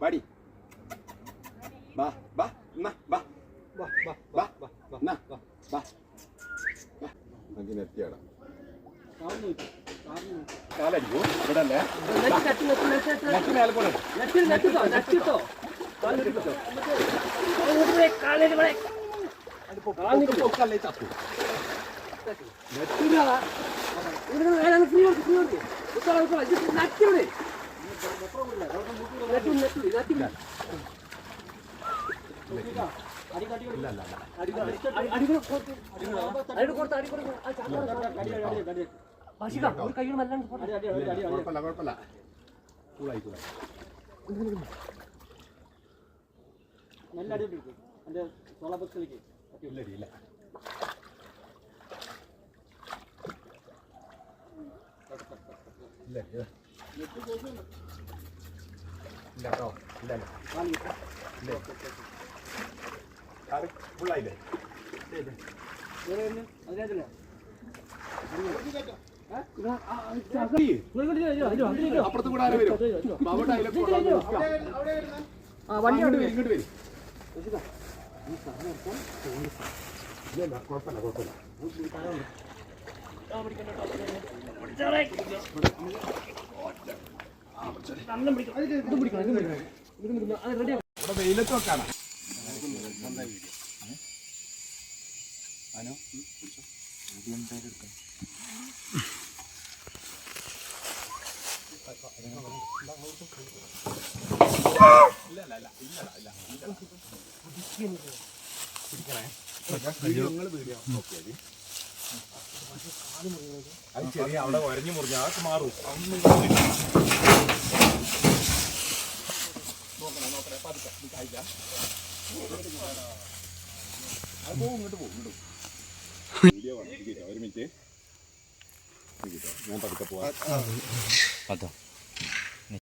വാടി ബാ ബാ എന്നാ ബാ വാ വാ വാ വാ എന്നാ ബാ ബാ നമുക്ക് നിർത്തിയാടാ കാലടിക്കൂ ഇവിടെ അല്ലേ നെറ്റ് മേലെ പോണേ പൊക്കല്ലേ ചത്തു കുഴപ്പമില്ല കുഴപ്പമില്ല കൂളായി കൂളായി നല്ല അടി പിടിക്കും എന്റെ സോളാബക്സിലേക്ക് ഇല്ലടി ഇല്ല ഇല്ല ഇല്ല ഇല്ല. കേട്ടോ ഇല്ല ഇല്ല ഇല്ല കാറ് ഫുള്ളായില്ലേ അപ്പുറത്ത് കൂടെ ആരും വരും? അവിടെ. വണ്ടി അങ്ങോട്ട് വരും ഇങ്ങോട്ട് വരും. ഇല്ല ഇല്ല കുഴപ്പമില്ല കുഴപ്പമില്ല ഇവിടെ അത് ചെറിയ അവിടെ ഒരഞ്ഞു മുറിഞ്ഞാൽ അതൊക്കെ മാറും. നോക്കണേ പതുക്കെ പോവാം അത്